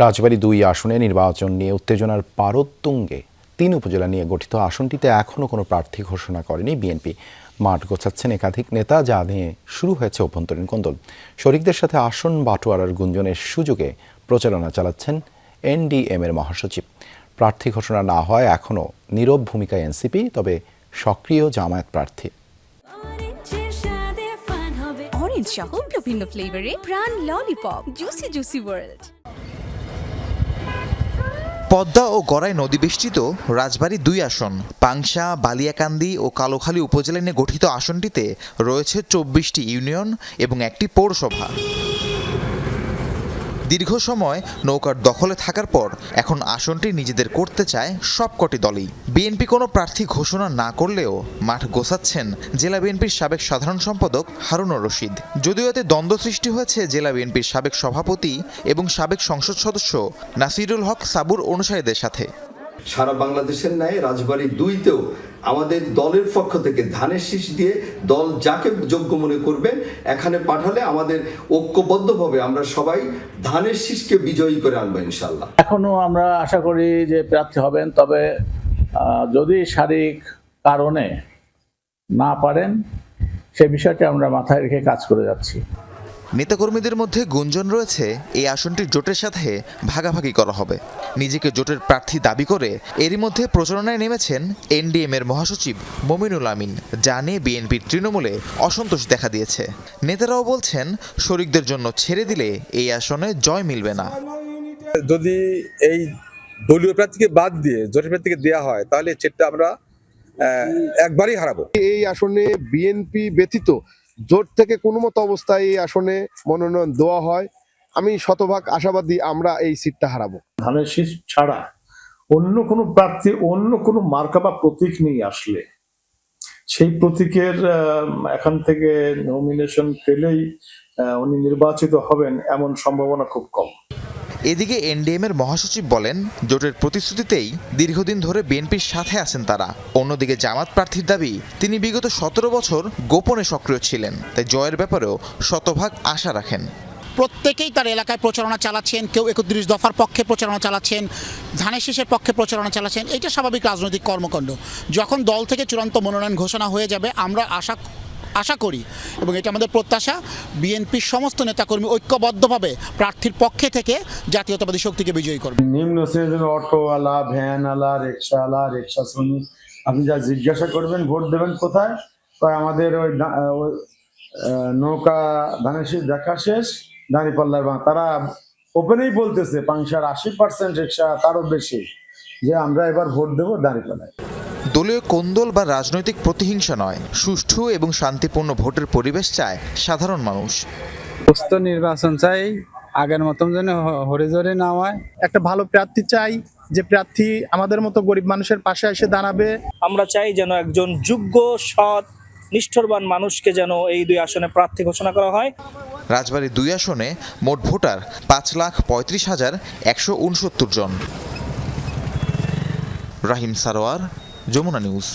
রাজবাড়ী দুই আসনে নির্বাচন নিয়ে উত্তেজনার পারোত্তুঙ্গে তিন উপজেলা নিয়ে গঠিত আসনটিতে এখনও কোনো প্রার্থী ঘোষণা করেনি বিএনপি। মাঠ গোছাচ্ছেন একাধিক নেতা যা নিয়ে শুরু হয়েছে অভ্যন্তরীণ কোন্দল। শরিকদের সাথে আসন বাটোয়ারার গুঞ্জনের সুযোগে প্রচারণা চালাচ্ছেন এনডিএম এর মহাসচিব। প্রার্থী ঘোষণা না হয় এখনও নীরব ভূমিকায় এনসিপি, তবে সক্রিয় জামায়াত প্রার্থী। অরেঞ্জ সহ বিভিন্ন ফ্লেভারে Pran lollipop juicy juicy world Padma ও গড়াই নদী বেষ্টিত রাজবাড়ী দুই আসন, পাংশা, বালিয়াকান্দি ও কালোখালী উপজেলা নিয়ে গঠিত আসনটিতে রয়েছে চব্বিশটি ইউনিয়ন এবং একটি পৌরসভা। দীর্ঘ সময় নৌকার দখলে থাকার পর এখন আসনটি নিজেদের করতে চায় সবকটি দলই। বিএনপি কোনো প্রার্থী ঘোষণা না করলেও মাঠ গোছাচ্ছেন জেলা বিএনপির সাবেক সাধারণ সম্পাদক হারুনুর রশিদ। যদিও এতে দ্বন্দ্ব সৃষ্টি হয়েছে জেলা বিএনপির সাবেক সভাপতি এবং সাবেক সংসদ সদস্য নাসিরুল হক সাবুর অনুসারীদের সাথে। সারা বাংলাদেশের ন্যায় রাজবাড়ী দুইতেও আমাদের দলের পক্ষ থেকে ধানের শীষ দিয়ে দল যাকে যোগ্য মনে করবেন, এখানে পাঠালে আমাদের ঐক্যবদ্ধভাবে আমরা সবাই ধানের শীষকে বিজয়ী করে আনব ইনশাল্লাহ এখনও আমরা আশা করি যে প্রার্থী হবেন, তবে যদি শারীরিক কারণে না পারেন, সে বিষয়টি আমরা মাথায় রেখে কাজ করে যাচ্ছি। নেতাকর্মীদের মধ্যে গুঞ্জন রয়েছে এই আসনটি জোটের সাথে ভাগাভাগি করা হবে। নিজেকে জোটের প্রার্থী দাবি করে এরই মধ্যে প্রচারণায় নেমেছেন এনডিএম এর মহাসচিব মমিনুল আমিন যা নিয়ে বিএনপির তৃণমূলে অসন্তোষ দেখা দিয়েছে। নেতারাও বলছেন শরিকদের জন্য ছেড়ে দিলে এই আসনে জয় মিলবে না। যদি এই দলীয় প্রার্থীকে বাদ দিয়ে জোটের প্রার্থীকে দেওয়া হয় তাহলে সেটা আমরা একবারই হারাবো। এই আসনে বিএনপি ব্যতীত জোট থেকে কোনো মতো অবস্থায় এই আসনে মনোনয়ন দেওয়া হয়। আমি শতভাগ আশাবাদী আমরা এই সিটটা হারাবো। ধানের শীষ ছাড়া অন্য কোনো প্রার্থী, অন্য কোনো মার্কা বা প্রতীক নিয়ে আসলে সেই প্রতীকের এখান থেকে নমিনেশন পেলেই উনি নির্বাচিত হবেন এমন সম্ভাবনা খুব কম। এদিকে এনডিএম এর মহাসচিব বলেন, জোটের প্রতিশ্রুতিতেই দীর্ঘদিন ধরে বিএনপির সাথে আছেন তারা। অন্যদিকে জামাত প্রার্থীর দাবি, তিনি বিগত সতেরো বছর গোপনে সক্রিয় ছিলেন, তাই জয়ের ব্যাপারেও শতভাগ আশা রাখেন। প্রত্যেকেই তার এলাকায় প্রচারণা চালাচ্ছেন, কেউ একত্রিশ দফার পক্ষে প্রচারণা চালাচ্ছেন, ধানের শীষের পক্ষে প্রচারণা চালাচ্ছেন, এটা স্বাভাবিক রাজনৈতিক কর্মকাণ্ড। যখন দল থেকে চূড়ান্ত মনোনয়ন ঘোষণা হয়ে যাবে, আমরা আশা আশা করি এবং এটা আমাদের প্রত্যাশা, বিএনপির সমস্ত নেতাকর্মী ঐক্যবদ্ধভাবে প্রার্থীর পক্ষে থেকে জাতীয়তাবাদী শক্তিকে বিজয়ী করবে। নিম্ন শ্রেণির অটোওয়ালা, ভ্যানওয়ালা, রিক্সাওয়ালা, রিক্সা শ্রমিক, আপনি যা জিজ্ঞাসা করবেন, ভোট দেবেন কোথায়? কয় আমাদের ওই নৌকা ধানের শীষ দেখা শেষ, দাঁড়িপাল্লার বা। তারা ওপেনেই বলতেছে, পাংশার আশি পার্সেন্ট রিক্সা তারও বেশি, যে আমরা এবার ভোট দেবো দাঁড়িপাল্লায়। দলীয় কোন্দল বা রাজনৈতিক প্রতিহিংসা নয় সুষ্ঠু এবং শান্তিপূর্ণ ভোটের পরিবেশ চায় সাধারণ মানুষ। সুস্থ নির্বাচন চাই আগের মতন যেন হরিজরে না হয়। একটা ভালো প্রার্থী চাই যে প্রার্থী আমাদের মতো গরিব মানুষের পাশে এসে দাঁড়াবে। আমরা চাই যেন একজন যোগ্য সৎ নিষ্ঠুরবান মানুষকে যেন এই দুই আসনে প্রার্থী ঘোষণা করা হয়। রাজবাড়ী দুই আসনে মোট ভোটার পাঁচ লাখ পঁয়ত্রিশ হাজার একশো উনসত্তর জন। রাহিম সারোয়ার যমুনা নিউজ।